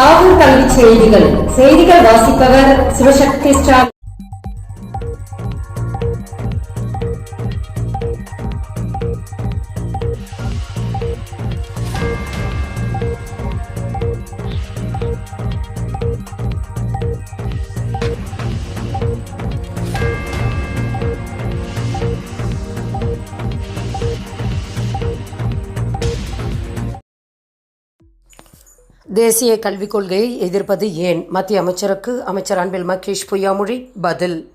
காவல் கல்வி செய்திகள். செய்திகள் வாசிப்பவர் சிவசக்தி ஸ்டார் தேசிய கல்விக் கொள்கையை எதிர்ப்பது ஏன்? மத்திய அமைச்சருக்கு அமைச்சர் அன்பில் மகேஷ் பொய்யாமொழி பதில்.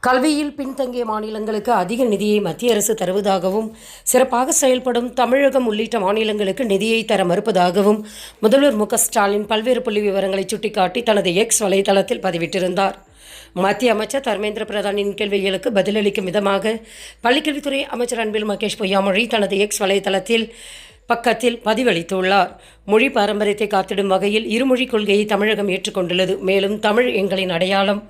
கல்வியில் பின்தங்கிய மாநிலங்களுக்கு அதிக நிதியை மத்திய அரசு தருவதாகவும் சிறப்பாக செயல்படும் தமிழகம் உள்ளிட்ட மாநிலங்களுக்கு நிதியை தர மறுப்பதாகவும் முதல்வர் மு ஸ்டாலின் பல்வேறு புள்ளி விவரங்களை சுட்டிக்காட்டி தனது எக்ஸ் வலைதளத்தில் பதிவிட்டிருந்தார். மத்திய அமைச்சர் தர்மேந்திர பிரதானின் கேள்விகளுக்கு பதிலளிக்கும் விதமாக பள்ளிக்கல்வித்துறை அமைச்சர் அன்பில் மகேஷ் பொய்யாமொழி தனது எக்ஸ் வலைதளத்தில் பக்கத்தில் பதிவளித்துள்ளார். மொழி பாரம்பரியத்தை காத்திடும் வகையில் இருமொழி கொள்கையை தமிழகம் ஏற்றுக்கொண்டுள்ளது. மேலும் தமிழ் எங்களின் அடையாளம்.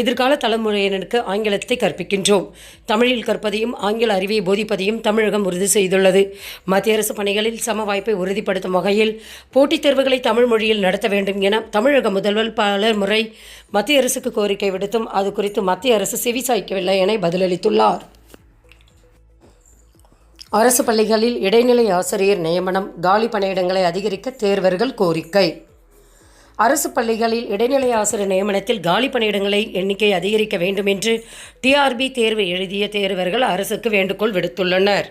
எதிர்கால தலைமுறையினருக்கு ஆங்கிலத்தை கற்பிக்கின்றோம். தமிழில் கற்பதையும் ஆங்கில அறிவை போதிப்பதையும் தமிழகம் உறுதி செய்துள்ளது. மத்திய அரசு பணிகளில் சம வாய்ப்பை உறுதிப்படுத்தும் வகையில் போட்டித் தேர்வுகளை தமிழ் மொழியில் நடத்த வேண்டும் என தமிழக முதல்வர் பல முறை மத்திய அரசுக்கு கோரிக்கை விடுத்தும் அது குறித்து மத்திய அரசு செவிசாய்க்கவில்லை என பதிலளித்துள்ளார். அரசு பள்ளிகளில் இடைநிலை ஆசிரியர் நியமனம் காலி பணியிடங்களை அதிகரிக்க தேர்வர்கள் கோரிக்கை. அரசு பள்ளிகளில் இடைநிலை ஆசிரியர் நியமனத்தில் காலி பணியிடங்களை எண்ணிக்கை அதிகரிக்க வேண்டும் என்று டிஆர்பி தேர்வு எழுதிய தேர்வர்கள் அரசுக்கு வேண்டுகோள் விடுத்துள்ளனர்.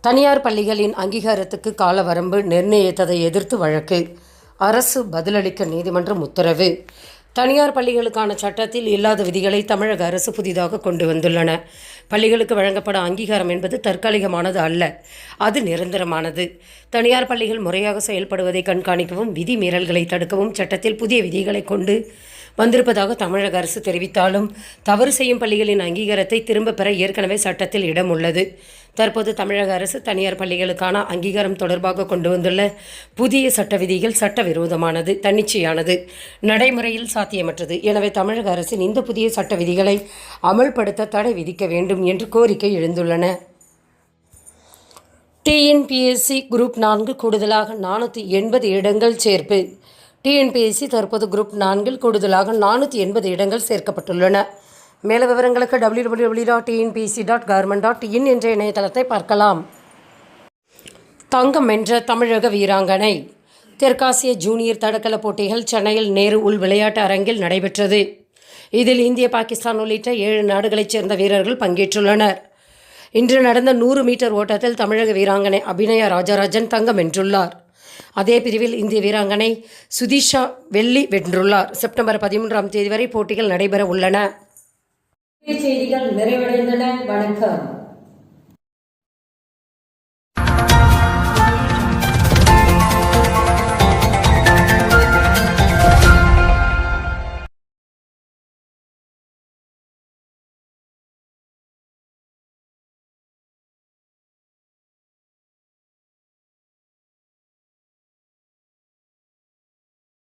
தனியார் பள்ளிகளின் அங்கீகாரத்துக்கு காலவரம்பு நிர்ணயித்ததை எதிர்த்து வழக்கு. அரசு பதிலளிக்க நீதிமன்றம் உத்தரவு. தனியார் பள்ளிகளுக்கான சட்டத்தில் இல்லாத விதிகளை தமிழக அரசு புதிதாக கொண்டு வந்துள்ளன. பள்ளிகளுக்கு வழங்கப்படும் அங்கீகாரம் என்பது தற்காலிகமானது அல்ல அது நிரந்தரமானது. தனியார் பள்ளிகள் முறையாக செயல்படுவதை கண்காணிக்கவும் விதி மீறல்களை தடுக்கவும் சட்டத்தில் புதிய விதிகளை கொண்டு வந்திருப்பதாக தமிழக அரசு தெரிவித்தாலும் தவறு செய்யும் பள்ளிகளின் அங்கீகாரத்தை திரும்பப் பெற ஏற்கனவே சட்டத்தில் இடம் உள்ளது. தற்போது தமிழக அரசு தனியார் பள்ளிகளுக்கான அங்கீகாரம் தொடர்பாக கொண்டு வந்துள்ள புதிய சட்ட விதிகள் சட்டவிரோதமானது தன்னிச்சையானது நடைமுறையில் சாத்தியமற்றது. எனவே தமிழக அரசின் இந்த புதிய சட்ட விதிகளை அமல்படுத்த தடை விதிக்க வேண்டும் என்று கோரிக்கை எழுந்துள்ளன. டிஎன்பிஎஸ்சி குரூப் நான்கு கூடுதலாக நானூற்றி எண்பது இடங்கள் சேர்ப்பு. டிஎன்பிஎஸ்சி தற்போது குரூப் நான்கில் கூடுதலாக நானூற்றி எண்பது இடங்கள் சேர்க்கப்பட்டுள்ளன. மேல விவரங்களுக்கு W W W dot TNPSC dot government dot in என்ற இணையதளத்தை பார்க்கலாம். தங்கம் வென்ற தமிழக வீராங்கனை. தெற்காசிய ஜூனியர் தடகள போட்டிகள் சென்னையில் நேரு உள் விளையாட்டு அரங்கில் நடைபெற்றது. இதில் இந்திய பாகிஸ்தான் உள்ளிட்ட ஏழு நாடுகளைச் சேர்ந்த வீரர்கள் பங்கேற்றுள்ளனர். இன்று நடந்த நூறு மீட்டர் ஓட்டத்தில் தமிழக வீராங்கனை அபிநயா ராஜராஜன் தங்கம் வென்றுள்ளார். அதே பிரிவில் இந்திய வீராங்கனை சுதிஷா வெள்ளி வென்றுள்ளார். செப்டம்பர் பதிமூன்றாம் தேதி வரை போட்டிகள் நடைபெற உள்ளன. செய்திகள் நிறைவடைந்தன. வணக்கம்.